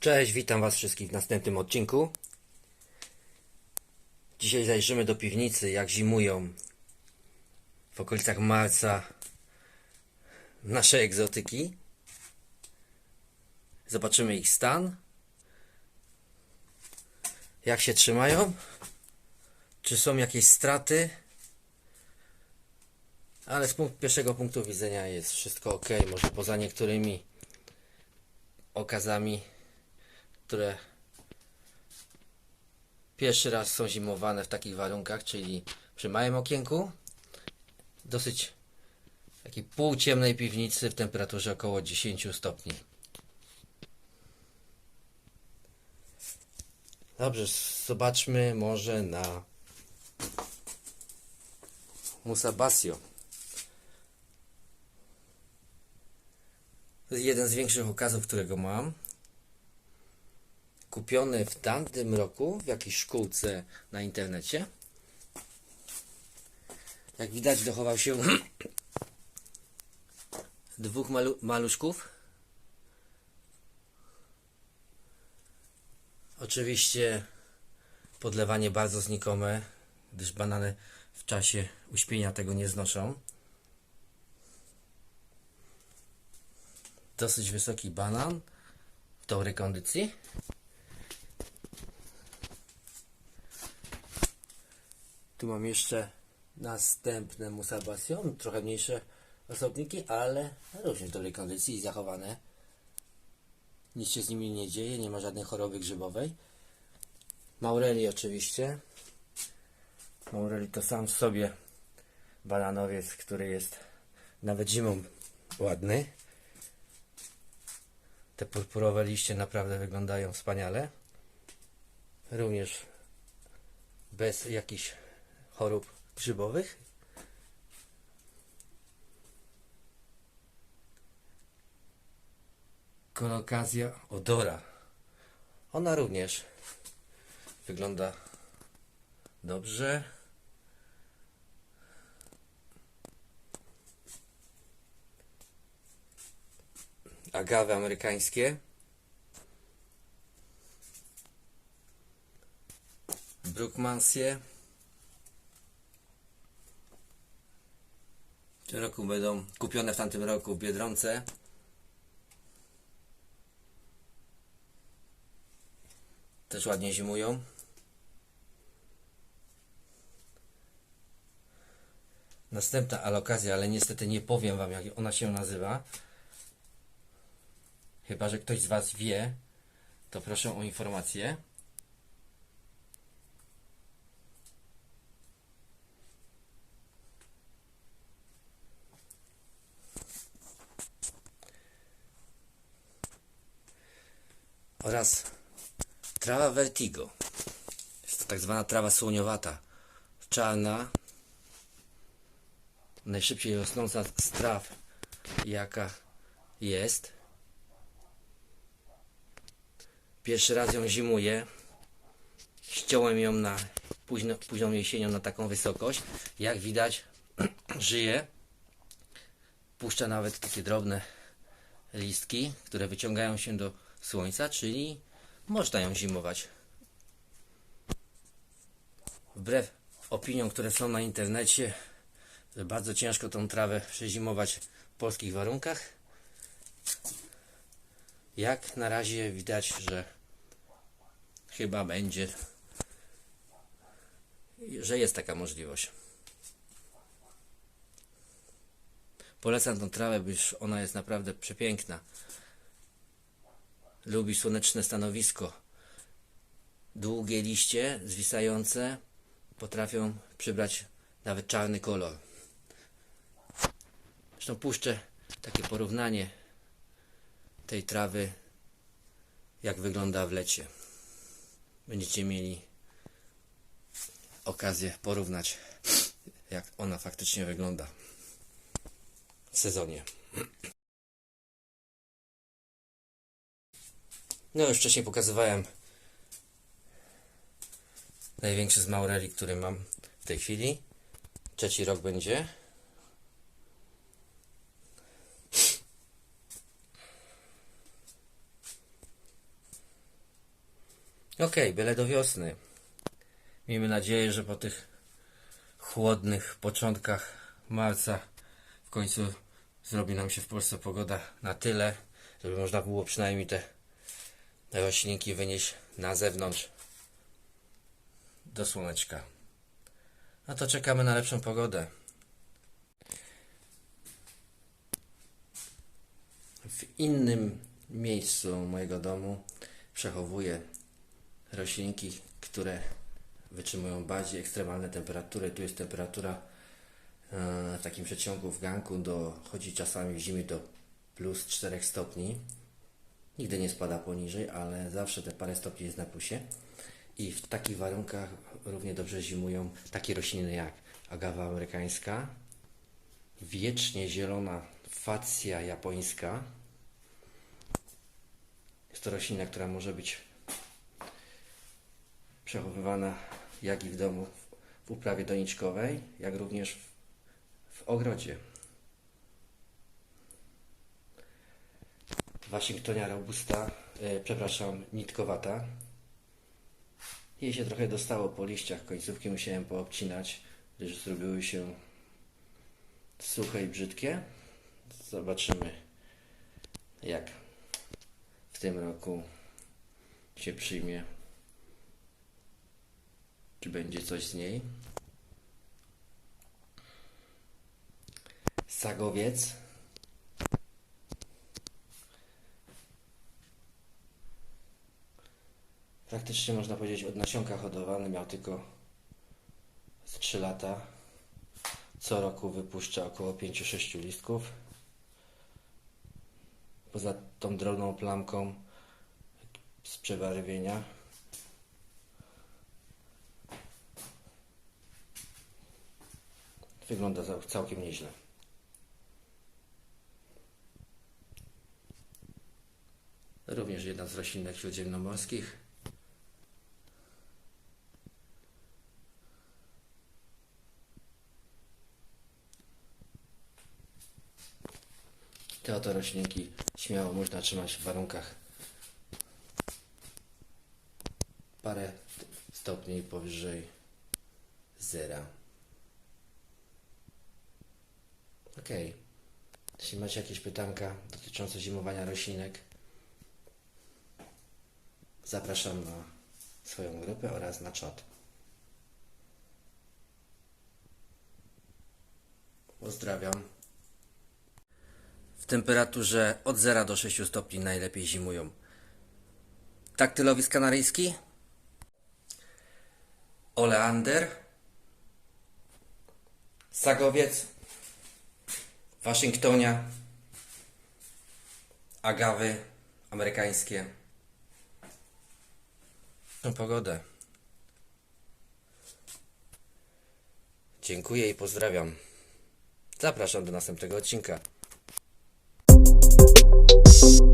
Cześć, witam Was wszystkich w następnym odcinku. Dzisiaj zajrzymy do piwnicy, jak zimują w okolicach marca nasze egzotyki. Zobaczymy ich stan. Jak się trzymają? Czy są jakieś straty? Ale z punkt, pierwszego punktu widzenia jest wszystko ok. Może poza niektórymi okazami, które pierwszy raz są zimowane w takich warunkach, czyli przy małym okienku, dosyć takiej półciemnej piwnicy w temperaturze około 10 stopni. Dobrze, zobaczmy może na Musabasio. Jeden z większych okazów, którego mam. Kupiony w tamtym roku w jakiejś szkółce na internecie. Jak widać, dochował się dwóch malu maluszków. Oczywiście podlewanie bardzo znikome, gdyż banany w czasie uśpienia tego nie znoszą. Dosyć wysoki banan w dobrej kondycji. Tu mam jeszcze następne Musabasio, trochę mniejsze osobniki, ale również w dobrej kondycji i zachowane. Nic się z nimi nie dzieje, nie ma żadnej choroby grzybowej. Maureli oczywiście. Maureli to sam w sobie bananowiec, który jest nawet zimą ładny. Te purpurowe liście naprawdę wyglądają wspaniale. Również bez jakichś chorób grzybowych. Kolokazja odora. Ona również wygląda dobrze. Agawy amerykańskie. Brookmansie. Tym roku będą kupione w tamtym roku w Biedronce. Też ładnie zimują. Następna alokazja, ale niestety nie powiem Wam jak ona się nazywa. Chyba, że ktoś z Was wie, to proszę o informację. Oraz trawa vertigo. Jest to tak zwana trawa słoniowata. Czarna. Najszybciej rosnąca z traw, jaka jest. Pierwszy raz ją zimuję. Ściąłem ją na późno, późną jesienią na taką wysokość. Jak widać, żyje. Puszcza nawet takie drobne listki, które wyciągają się do słońca, czyli można ją zimować. Wbrew opiniom, które są na internecie, że bardzo ciężko tą trawę przezimować w polskich warunkach. Jak na razie widać, że chyba będzie, że jest taka możliwość. Polecam tą trawę, gdyż ona jest naprawdę przepiękna. Lubi słoneczne stanowisko. Długie liście zwisające potrafią przybrać nawet czarny kolor. Zresztą puszczę takie porównanie tej trawy, jak wygląda w lecie. Będziecie mieli okazję porównać, jak ona faktycznie wygląda w sezonie. No już wcześniej pokazywałem największy z maureli, który mam w tej chwili. Trzeci rok będzie. Okej, byle do wiosny. Miejmy nadzieję, że po tych chłodnych początkach marca w końcu zrobi nam się w Polsce pogoda na tyle, żeby można było przynajmniej te roślinki wynieść na zewnątrz do słoneczka. No to czekamy na lepszą pogodę. W innym miejscu mojego domu przechowuję roślinki, które wytrzymują bardziej ekstremalne temperatury. Tu jest temperatura e, w takim przeciągu w ganku dochodzi czasami w zimie do plus 4 stopni. Nigdy nie spada poniżej, ale zawsze te parę stopni jest na plusie. I w takich warunkach równie dobrze zimują takie rośliny jak agawa amerykańska, wiecznie zielona facja japońska. Jest to roślina, która może być przechowywana jak i w domu w uprawie doniczkowej, jak również w, w ogrodzie. Waszyngtonia robusta, e, przepraszam, nitkowata. Jej się trochę dostało po liściach, końcówki musiałem poobcinać, gdyż zrobiły się suche i brzydkie. Zobaczymy, jak w tym roku się przyjmie. Czy będzie coś z niej? Sagowiec. Praktycznie można powiedzieć od nasionka hodowany, miał tylko z 3 lata. Co roku wypuszcza około 5-6 listków. Poza tą drobną plamką z przebarwienia. Wygląda cał- całkiem nieźle. Również jedna z roślinek śródziemnomorskich. Te oto roślinki śmiało można trzymać w warunkach parę stopni powyżej zera. Okej. Jeśli macie jakieś pytanka dotyczące zimowania roślinek, zapraszam na swoją grupę oraz na czat. Pozdrawiam. Temperaturze od 0 do 6 stopni najlepiej zimują. Taktylowisk kanaryjski, oleander, sagowiec, Waszyngtonia, agawy amerykańskie. Tą pogodę. Dziękuję i pozdrawiam. Zapraszam do następnego odcinka. you